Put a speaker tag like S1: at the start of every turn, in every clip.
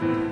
S1: Thank you.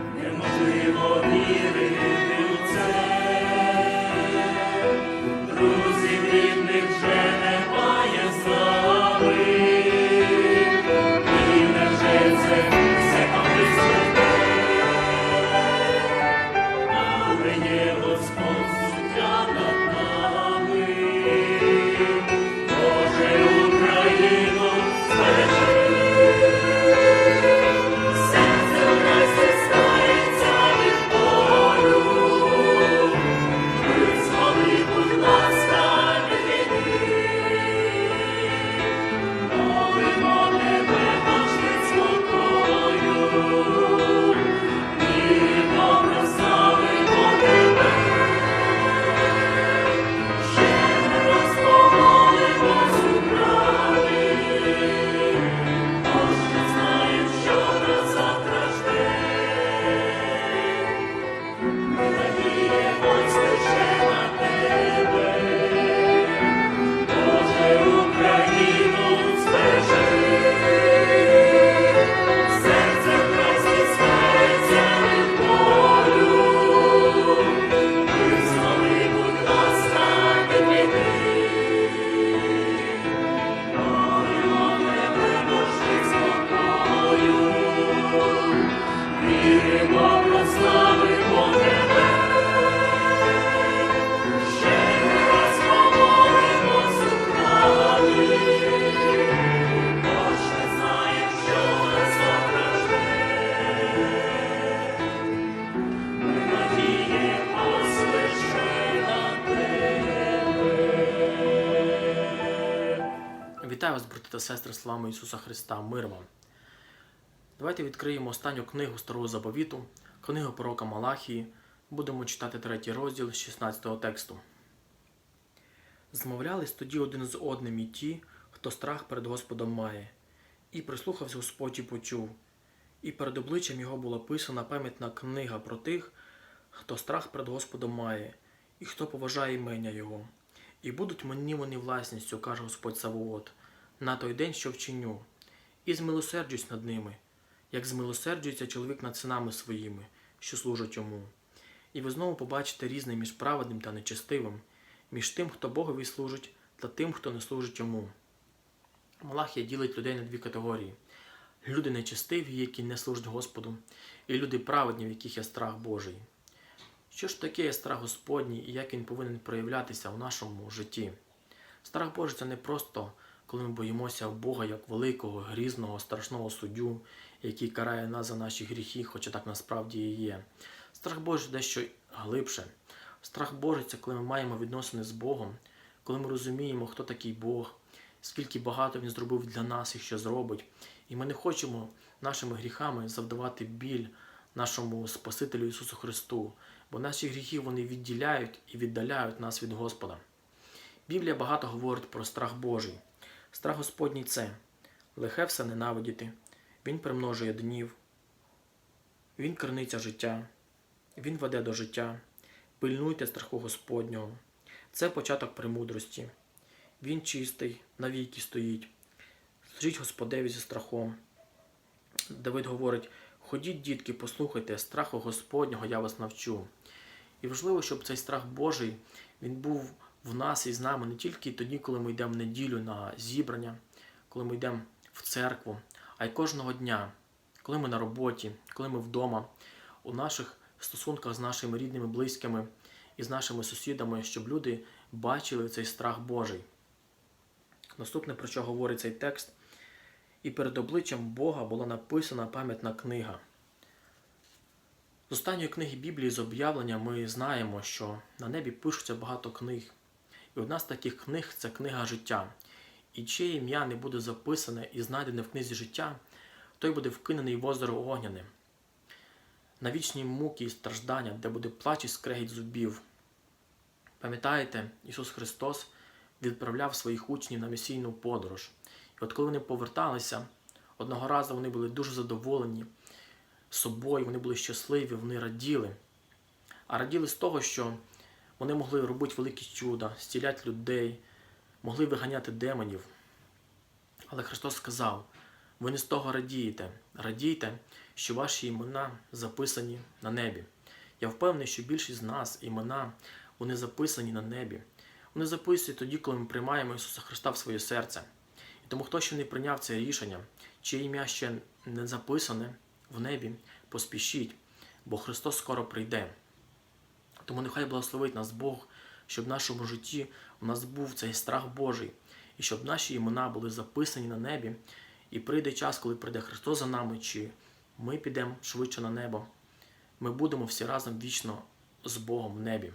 S1: Вас, брати та сестри, славами Ісуса Христа, мир вам. Давайте відкриємо останню книгу Старого Заповіту, книгу пророка Малахії. Будемо читати третій розділ з 16 тексту. Змовлялись тоді один з одним і ті, хто страх перед Господом має. І прислухався Господь і почув. І перед обличчям його була писана пам'ятна книга про тих, хто страх перед Господом має, і хто поважає імення Його. І будуть мені вони власністю, каже Господь Савоот, на той день, що вчиню, і змилосерджусь над ними, як змилосерджується чоловік над синами своїми, що служать йому. І ви знову побачите різне між праведним та нечестивим, між тим, хто Богові служить, та тим, хто не служить йому. Малахія ділить людей на дві категорії: люди нечестиві, які не служать Господу, і люди праведні, в яких є страх Божий. Що ж таке є страх Господній і як він повинен проявлятися у нашому житті? Страх Божий це не просто коли ми боїмося Бога як великого, грізного, страшного суддю, який карає нас за наші гріхи, хоча так насправді і є. Страх Божий дещо глибше. Страх Божий це коли ми маємо відносини з Богом, коли ми розуміємо, хто такий Бог, скільки багато Він зробив для нас і що зробить. І ми не хочемо нашими гріхами завдавати біль нашому Спасителю Ісусу Христу, бо наші гріхи вони відділяють і віддаляють нас від Господа. Біблія багато говорить про страх Божий. Страх Господній це лихе все ненавидіти, Він примножує днів, Він керниця життя, Він веде до життя. Пильнуйте страху Господнього. Це початок премудрості. Він чистий, навіки стоїть. Служіть Господеві зі страхом. Давид говорить: ходіть, дітки, послухайте, страху Господнього я вас навчу. І важливо, щоб цей страх Божий він був в нас і з нами не тільки тоді, коли ми йдемо в неділю на зібрання, коли ми йдемо в церкву, а й кожного дня, коли ми на роботі, коли ми вдома, у наших стосунках з нашими рідними, близькими і з нашими сусідами, щоб люди бачили цей страх Божий. Наступне, про що говорить цей текст, і перед обличчям Бога була написана пам'ятна книга. З останньої книги Біблії з об'явлення ми знаємо, що на небі пишуться багато книг. І одна з таких книг це книга життя. І чиє ім'я не буде записане і знайдене в книзі життя, той буде вкинений в озеро огняне, на вічні муки і страждання, де буде плач і скрегіт зубів. Пам'ятаєте, Ісус Христос відправляв своїх учнів на місійну подорож. І от коли вони поверталися, одного разу вони були дуже задоволені собою, вони були щасливі, вони раділи. А раділи з того, що вони могли робити великі чуда, зціляти людей, могли виганяти демонів. Але Христос сказав: ви не з того радієте, радійте, що ваші імена записані на небі. Я впевнений, що більшість з нас імена вони записані на небі. Вони записують тоді, коли ми приймаємо Ісуса Христа в своє серце. І тому, хто ще не прийняв це рішення, чиє ім'я ще не записане в небі, поспішіть, бо Христос скоро прийде. Тому нехай благословить нас Бог, щоб в нашому житті у нас був цей страх Божий, і щоб наші імена були записані на небі, і прийде час, коли прийде Христос за нами, чи ми підемо швидше на небо. Ми будемо всі разом вічно з Богом в небі.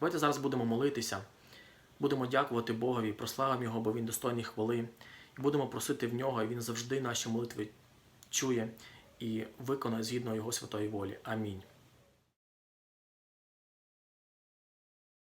S1: Давайте зараз будемо молитися, будемо дякувати Богові, прославимо Його, бо Він достойний хвали, і будемо просити в нього, і Він завжди наші молитви чує і виконує згідно Його святої волі. Амінь.